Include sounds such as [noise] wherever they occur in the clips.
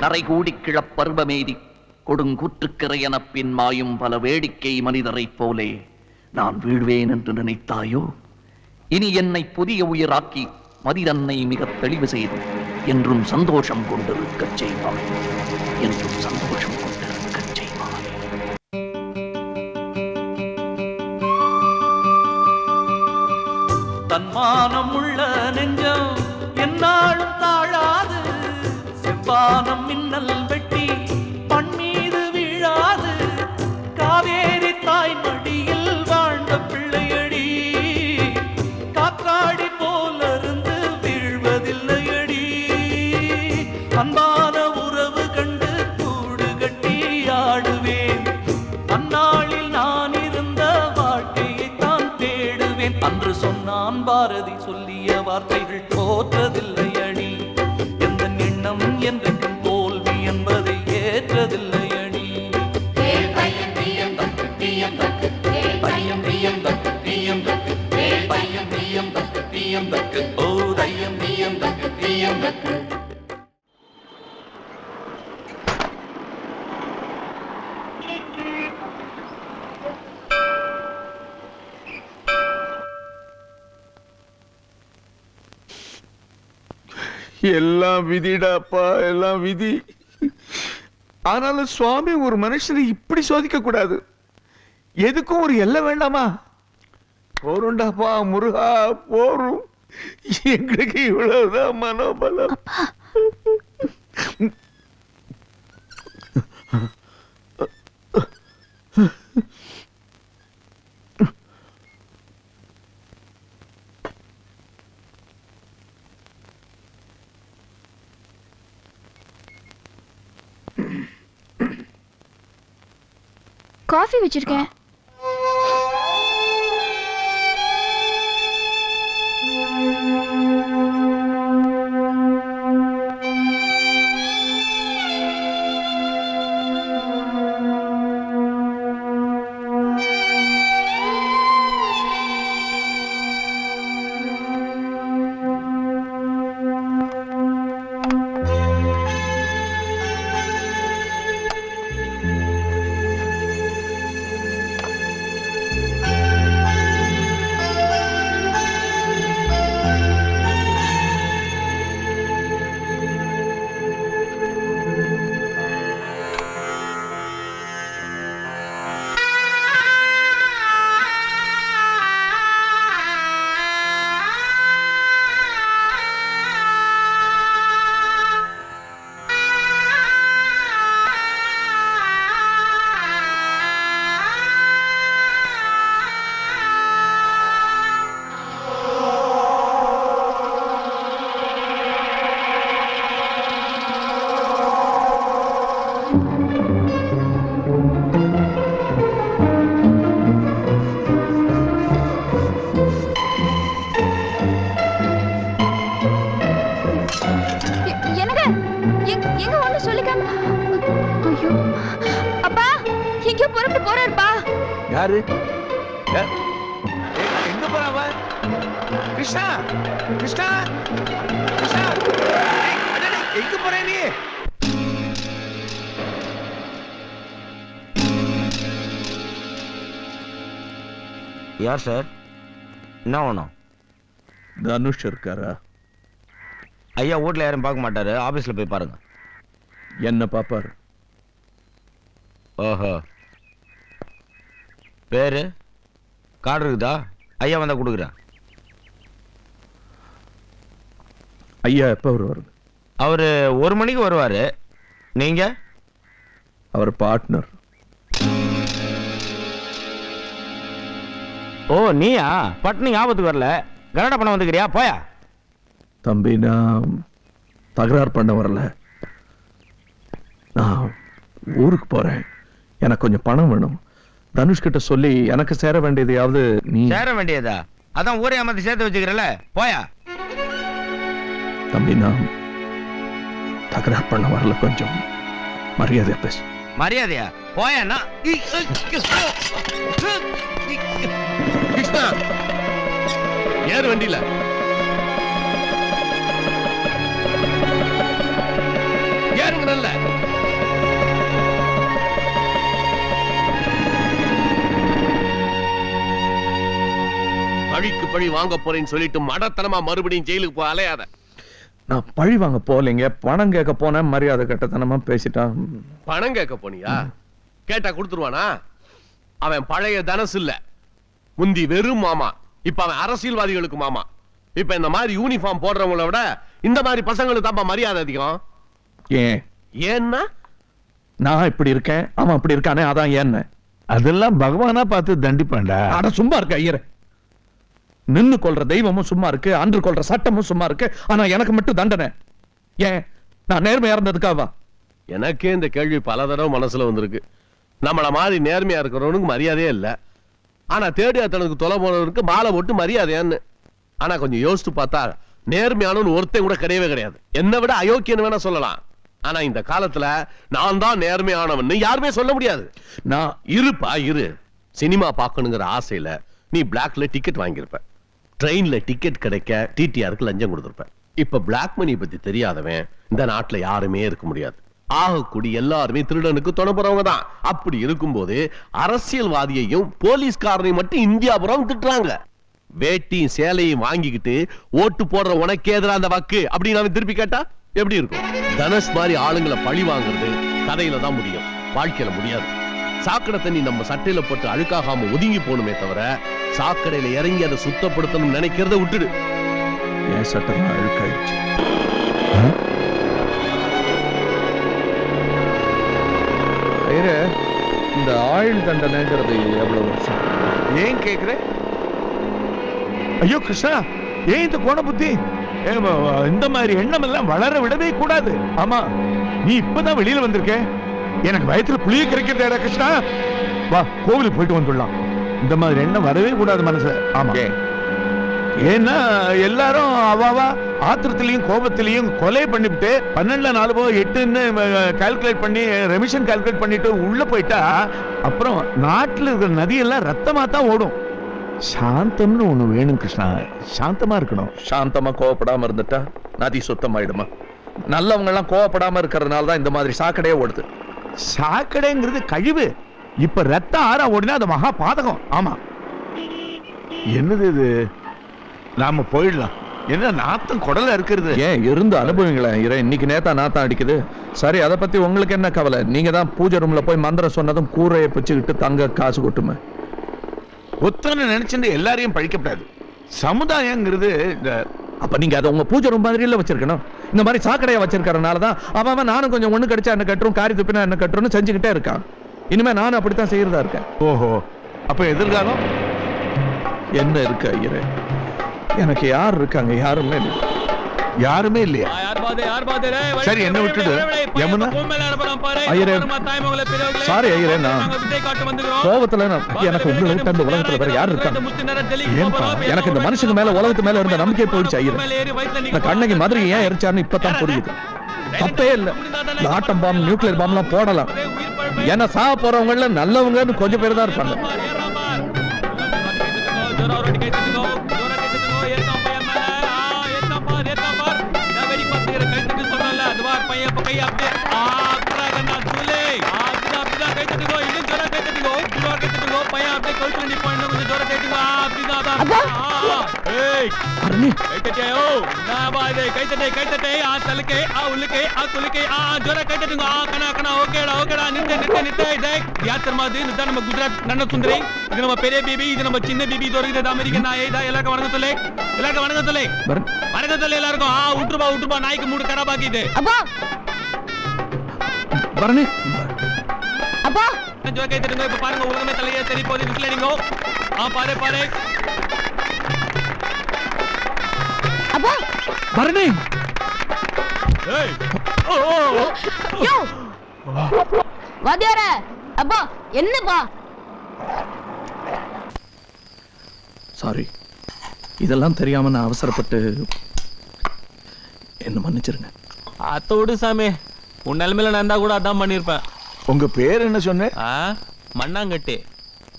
நரைகூடி கிழப்பருவமேதி கொடுங்கூற்றுக்கிறையன பின் மாயும் பல வேடிக்கை மனிதரைப் போலே நான் வீழ்வேன் என்று நினைத்தாயோ? இனி என்னை புதிய உயிராக்கி மதிதன்னை மிக தெளிவு செய்து என்றும் சந்தோஷம் கொண்டிருக்கச் செய்வாய் என்றும் சந்தோஷம் கொண்டிருக்கச் செய்வாய் தன்மானம் உள்ள நெஞ்சம் என்னாலும் செவ்வானம் மின்னல் எல்லாம் விதிடாப்பா எல்லாம் விதி. ஆனாலும் சுவாமி ஒரு மனுஷனை இப்படி சோதிக்க கூடாது. எதுக்கும் ஒரு எல்லை வேண்டாமா? போருண்டாப்பா முருகா போரும். எங்களுக்கு இவ்வளவுதான் மனோபலம். [laughs] காஃபி வச்சிருக்கேன். யாரு? எங்க போறாவ கிருஷ்ணா கிருஷ்ணா கிருஷ்ணா. எங்க போற நீ? யார் சார்? என்ன வேணும்? தனுஷ் இருக்காரா? ஐயா வீட்டில் யாரும் பார்க்க மாட்டாரு. ஆபீஸ்ல போய் பாருங்க. என்ன பாப்பாரு. ஓஹோ. பேரு? கார்டு இருக்குதா? ஐயா வந்தா கொடுக்குறேன். ஐயா எப்ப வருவாரு அவரு ஒரு மணிக்கு வருவாரு. நீங்க? அவர் பார்ட்னர் ஓ நீயா? பட்னி ஆபத்துக்கு வரல. கனடா பண்ண வந்துக்கிறியா? போயா. தம்பி நான் தகராறு பண்ண வரல. நான் ஊருக்கு போறேன். எனக்கு கொஞ்சம் பணம் வேணும். தனுஷ் கிட்ட சொல்லி எனக்கு சேர வேண்டியதையாவது நீ சேர வேண்டியதா அதான் ஊரே அமர்த்தி சேர்த்து வச்சுக்கிறல போயா தம்பி நான் தகராறு பண்ண வரல கொஞ்சம் மரியாதையா பேசு மரியாதையா போயா நான் கிருஷ்ணா ஏறு வண்டியில பழிக்கு பழி வாங்க போறேன்னு சொல்லிட்டு மடத்தனமா மறுபடியும் ஜெயிலுக்கு போய் அலையாத. நான் பழி வாங்க போகலைங்க. பணம் கேட்க போனேன். மரியாதை கட்டத்தனமா பேசிட்டான். பணம் கேட்க போனியா? கேட்டா கொடுத்துருவானா? அவன் பழைய தனசு இல்ல. முந்தி வெறும் மாமா. இப்ப அவன் அரசியல்வாதிகளுக்கு மாமா. இப்ப இந்த மாதிரி யூனிஃபார்ம் போடுறவங்கள விட இந்த மாதிரி பசங்களுக்கு தான்ப்பா மரியாதை அதிகம். ஏன்? ஏன்னா? நான் இப்படி இருக்கேன். அவன் அப்படி இருக்கானே அதான் ஏன்னு. அதெல்லாம் பகவானா பார்த்து தண்டிப்பான்டா. அட சும்மா இருக்க ஐயரே. நின்னு கொள்ற தெய்வமும் சும்மா இருக்கு அன்று கொள்ற சட்டமும் சும்மா இருக்கு ஆனா எனக்கு மட்டும் தண்டனை. ஏன்? நான் நேர்மையா இருந்ததுக்காவா எனக்கே இந்த கேள்வி பல தடவை மனசுல வந்திருக்கு. நம்மள மாதிரி நேர்மையா இருக்கிறவனுக்கு மரியாதையே இல்ல. ஆனா தேடியாத்தனுக்கு தொலை போனவனுக்கு மாலை போட்டு மரியாதையான்னு. ஆனா கொஞ்சம் யோசிச்சு பார்த்தா நேர்மையானவன் ஒருத்தன் கூட கிடையவே கிடையாது. என்னை விட அயோக்கியன்னு வேணா சொல்லலாம். ஆனா இந்த காலத்துல நான் தான் நேர்மையானவன் யாருமே சொல்ல முடியாது. நான் இருப்பா இரு. சினிமா பார்க்கணுங்கிற ஆசையில நீ பிளாக்ல டிக்கெட் வாங்கியிருப்ப. ட்ரெயின்ல டிக்கெட் கிடைக்க டிடிஆருக்கு லஞ்சம் கொடுத்துருப்பேன். இப்ப பிளாக் மணி பத்தி தெரியாதவன் இந்த நாட்டுல யாருமே இருக்க முடியாது. ஆகக்கூடி எல்லாருமே திருடனுக்கு துணை தான் அப்படி இருக்கும்போது அரசியல்வாதியையும் போலீஸ்காரனையும் மட்டும் இந்தியாபுரம் திட்டுறாங்க. வேட்டியும் சேலையும் வாங்கிக்கிட்டு ஓட்டு போடுற உனக்கு எதிராக அந்த வக்கு அப்படின்னு அவன் திருப்பி கேட்டா எப்படி இருக்கும்? தனுஷ் மாதிரி ஆளுங்களை பழி வாங்குறது கதையில தான் முடியும். வாழ்க்கையில முடியாது. சாக்கடை தண்ணி நம்ம சட்டையில போட்டு அழுக்காகாம ஒதுங்கி போகணுமே தவிர சாக்கடையில இறங்கி அதை சுத்தப்படுத்தணும்னு நினைக்கிறத விட்டுடு. என் சட்டம் அழுக்காயிடுச்சு ஐயரே இந்த ஆயுள் தண்டனைங்கிறது எவ்வளவு வருஷம்? ஏன் கேக்குற? ஐயோ கிருஷ்ணா ஏன் இந்த கோண புத்தி? இந்த மாதிரி எண்ணம் எல்லாம் வளர விடவே கூடாது. ஆமா நீ இப்பதான் வெளியில வந்திருக்க? எனக்கு வயத்துல புளிய கிடைக்கிறதா கிருஷ்ணா? வா கோவிலுக்கு போயிட்டு வந்துடலாம். இந்த மாதிரி எண்ணம் வரவே கூடாது மனசுல ஆமா. ஏன்? ஏன்னா எல்லாரும் அவாவா ஆத்திரத்திலையும் கோபத்திலையும் கொலை பண்ணிவிட்டு பன்னெண்டுல நாலு போ எட்டுன்னு கால்குலேட் பண்ணி ரெமிஷன் கால்குலேட் பண்ணிட்டு உள்ள போயிட்டா அப்புறம் நாட்டுல இருக்கிற நதியெல்லாம் ரத்தமா தான் ஓடும். சாந்தம்னு ஒண்ணு வேணும் கிருஷ்ணா. சாந்தமா இருக்கணும். சாந்தமா கோவப்படாம இருந்துட்டா நதி சுத்தமாயிடுமா? நல்லவங்க எல்லாம் கோவப்படாம இருக்கிறதுனால தான் இந்த மாதிரி சாக்கடையே ஓடுது. சாக்கடைங்கிறது கழிவு. இப்ப ரத்தம் ஆறா ஓடினா அது மகா பாதகம். ஆமா. என்னது இது? நாம போயிடலாம். என்ன நாத்தம் குடல இருக்கிறது? ஏன் இருந்து அனுபவிங்களேன் இறை இன்னைக்கு நேத்தா நாத்தம் அடிக்குது. சரி அதை பத்தி உங்களுக்கு என்ன கவலை? நீங்க தான் பூஜை ரூம்ல போய் மந்திரம் சொன்னதும் கூரையை பிச்சுக்கிட்டு தங்க காசு கொட்டுமே? ஒத்தனை நினைச்சுட்டு எல்லாரையும் பழிக்கப்படாது. சமுதாயங்கிறது இந்த அப்ப நீங்க அதை உங்க பூஜை ரூம் மாதிரி இல்ல வச்சிருக்கணும். இந்த மாதிரி சாக்கடையை வச்சிருக்கறனால தான் அவன் அவன் நானும் கொஞ்சம் ஒண்ணு கடிச்சா என்ன கட்டுறோம் காரி துப்பினா என்ன கட்டுறோம்னு செஞ்சுக்கிட்டே இருக்கான். இனிமே நானும் அப்படித்தான் செய்யறதா இருக்கேன். ஓஹோ. அப்ப எதிர்காலம்? என்ன இருக்கு ஐயரே? எனக்கு யார் இருக்காங்க? யாருமே இல்லை. யாருமே இல்லையா? சரி என்ன விட்டுடு. யமுனா? ஐயரே. சாரி ஐயரே நான் கோபத்துல எனக்கு உங்களை விட்டு அந்த உலகத்துல வேற யார் இருக்காங்க? ஏன்பா? எனக்கு இந்த மனுஷங்க மேல உலகத்து மேல இருந்த நம்பிக்கை போயிடுச்சு ஐயரே. இந்த கண்ணகி மாதிரி ஏன் எரிச்சாருன்னு இப்பதான் புரியுது. தப்பே இல்ல. ஆட்டம் பாம் நியூக்ளியர் பாம்லாம் போடலாம். ஏன்னா சாக போறவங்கள நல்லவங்கன்னு கொஞ்சம் பேர் தான் இருப்பாங்க. அருணி நம்ம குஜராத் நன்ன சுந்தரி இது நம்ம பெரிய பிபி இது நம்ம சின்ன பிபி. இது வரைக்கும் அமெரிக்க நாய். தான் எல்லாருக்கும் வணக்கம் சொல்லு. எல்லாருக்கும் வணக்கம் சொல்லு. பரத், வணக்கம் சொல்லு எல்லாருக்கும். ஆ விட்டுருப்பா விட்டுருப்பா நாய்க்கு மூடு கடை பாக்கிது அப்பா. பரணி அப்பா. ஜோர் கை தட்டுங்க இப்ப பாருங்க உலகமே தலையே தெரிய போகுது விசில் அடிங்க ஆ பாரு பாரு. அப்பா. பரணி. யோ. வாத்தியார அப்பா என்னப்பா? சாரி இதெல்லாம் தெரியாம நான் அவசரப்பட்டு என்ன மன்னிச்சிருங்க. அத்த விடு சாமி. உன் நிலைமையில நான் இருந்தா கூட அதான் பண்ணிருப்பேன் உங்க பேர் என்ன சொன்ன மண்ணாங்கட்டி.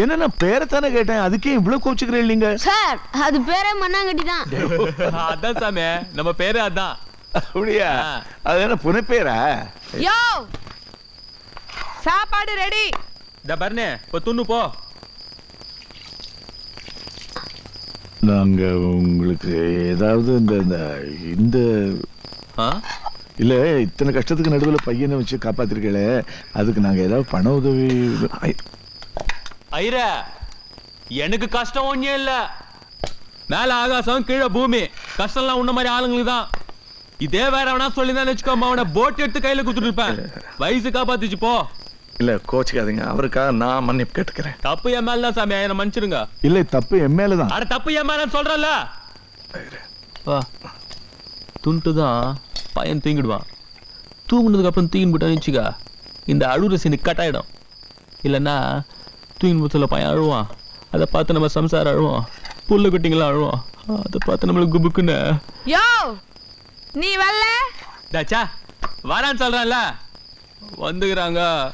என்ன நான் பேரை தானே கேட்டேன்? அதுக்கே இவ்வளவு கோச்சுக்கிறேன் நீங்க? சார் அது பேரே மண்ணாங்கட்டி தான். அதான் சாமி நம்ம பேரு அதான். அப்படியா. அது என்ன புனைப்பேரா? யோ! சாப்பாடு ரெடி. இந்த பர்னே இப்போ துண்ணு போ. நாங்க உங்களுக்கு ஏதாவது இந்த இந்த இல்ல இத்தனை கஷ்டத்துக்கு நடுவுல பையனை வச்சு காப்பாத்திருக்கீங்களே அதுக்கு நாங்க ஏதாவது பண உதவி ஐர எனக்கு கஷ்டம் ஒன்றும் இல்ல. மேல ஆகாசம் கீழே பூமி. கஷ்டம்லாம் உன்ன மாதிரி ஆளுங்களுக்கு தான். இதே வேற வேணா சொல்லி தான் வச்சுக்கோமா அவனை போட் எடுத்து கையில குத்துட்டு இருப்பேன். வயசு காப்பாத்திச்சு போ. இல்ல கோச்சிக்காதீங்க. அவருக்காக நான் மன்னிப்பு கேட்டுக்கிறேன். தப்பு என் மேல தான் சாமி என்ன மன்னிச்சிருங்க. இல்ல தப்பு என் மேலதான் அட தப்பு என் மேல சொல்றல வா. துண்டு தான் பையன் தூங்கிடுவான். தூங்குனதுக்கு அப்புறம் தூங்கின்னு போட்டான்னு வச்சுக்கா இந்த அழுற சீனு கட் ஆயிடும் இல்லைன்னா போச்சல பையன் அழுவான். அதை பார்த்து நம்ம சம்சாரம் அழுவோம். புல்ல குட்டிங்களாம் அழுவோம். அதை பார்த்து நம்மளுக்கு குபுக்குன்னு. யோ! நீ வரல? டாச்சா வரான்னு சொல்றேன்ல. வந்துக்கிறாங்க.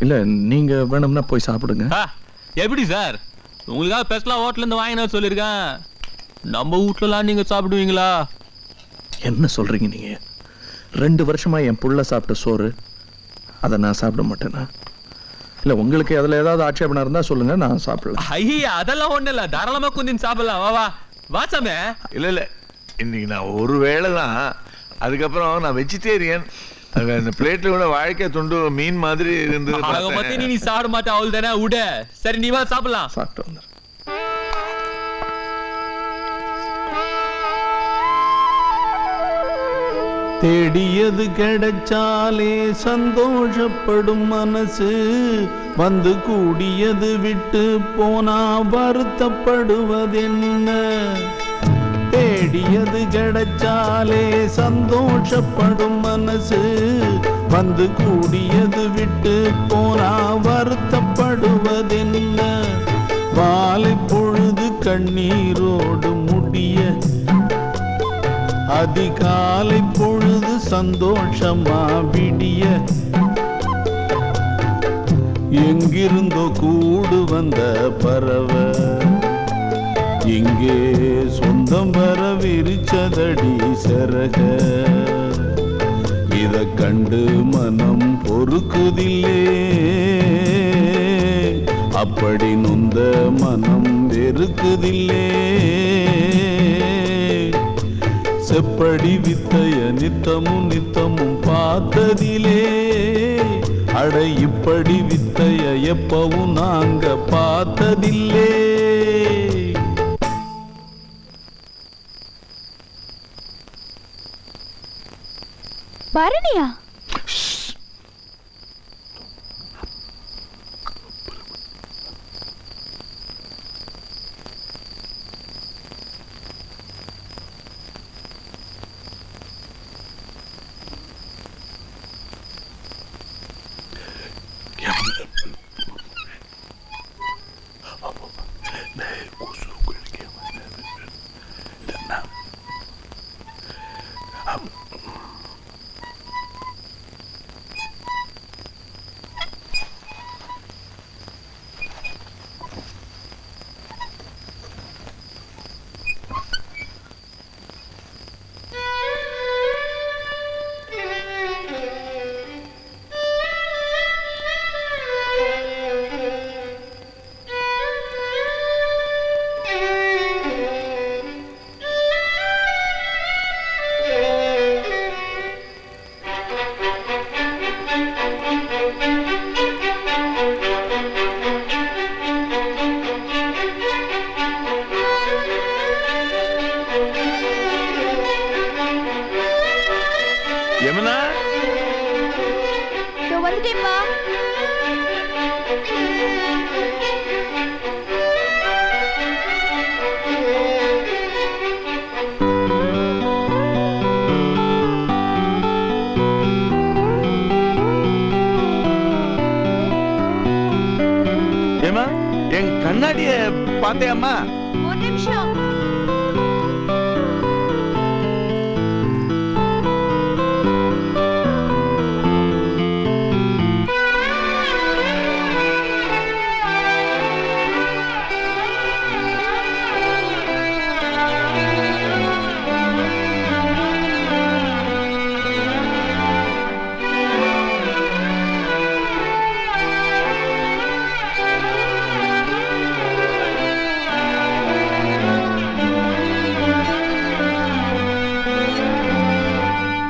இல்ல நீங்க வேணும்னா போய் சாப்பிடுங்க. ஆ, எப்படி சார்? உங்களுக்காக ஸ்பெஷலாக ஹோட்டலேருந்து வாங்கினா சொல்லியிருக்கேன். நம்ம வீட்லலாம் நீங்க சாப்பிடுவீங்களா? என்ன சொல்றீங்க நீங்க? ரெண்டு வருஷமா என் புள்ள சாப்பிட்ட சோறு அதை நான் சாப்பிட மாட்டேனா? இல்ல உங்களுக்கு அதுல ஏதாவது ஆட்சேபணம் இருந்தா சொல்லுங்க நான் சாப்பிடலாம். ஐயா அதெல்லாம் ஒண்ணு இல்ல. தாராளமா குந்தின் சாப்பிடலாம். வா வா. வா சாமி. இல்ல இல்ல. இன்னைக்கு நான் ஒரு வேளை தான் அதுக்கப்புறம் நான் வெஜிடேரியன் அந்த பிளேட்ல கூட வாழைக்காய் துண்டு மீன் மாதிரி. நீ நீ சாப்பிட மாட்டே அவள் தானே? விடு சரி நீ வா சாப்பிடலாம். சாப்பிட்டு தேடியது கிடைச்சாலே சந்தோஷப்படும் மனசு. வந்து கூடியது விட்டு போனா வருத்தப்படுவதென்ன? தேடியது கிடைச்சாலே சந்தோஷப்படும் மனசு. வந்து கூடியது விட்டு போனா வருத்தப்படுவதென்ன? வாலை பொழுது கண்ணீரோடு முடிய அதிகாலை பொழுது சந்தோஷமா விடிய. எங்கிருந்தோ கூடு வந்த பறவை. இங்கே சொந்தம் வர விரிச்சதடி சரக. இத கண்டு மனம் பொறுக்குதில்லே. அப்படி நொந்த மனம் வெறுக்குதில்லே. செப்படி வித்தைய நித்தமும் நித்தமும் பார்த்ததிலே. அட இப்படி வித்தைய எப்பவும் நாங்க பார்த்ததில்லே. பரணியா? வந்துட்டேப்பா ஏமா என் கண்ணாடிய பார்த்தேம்மா.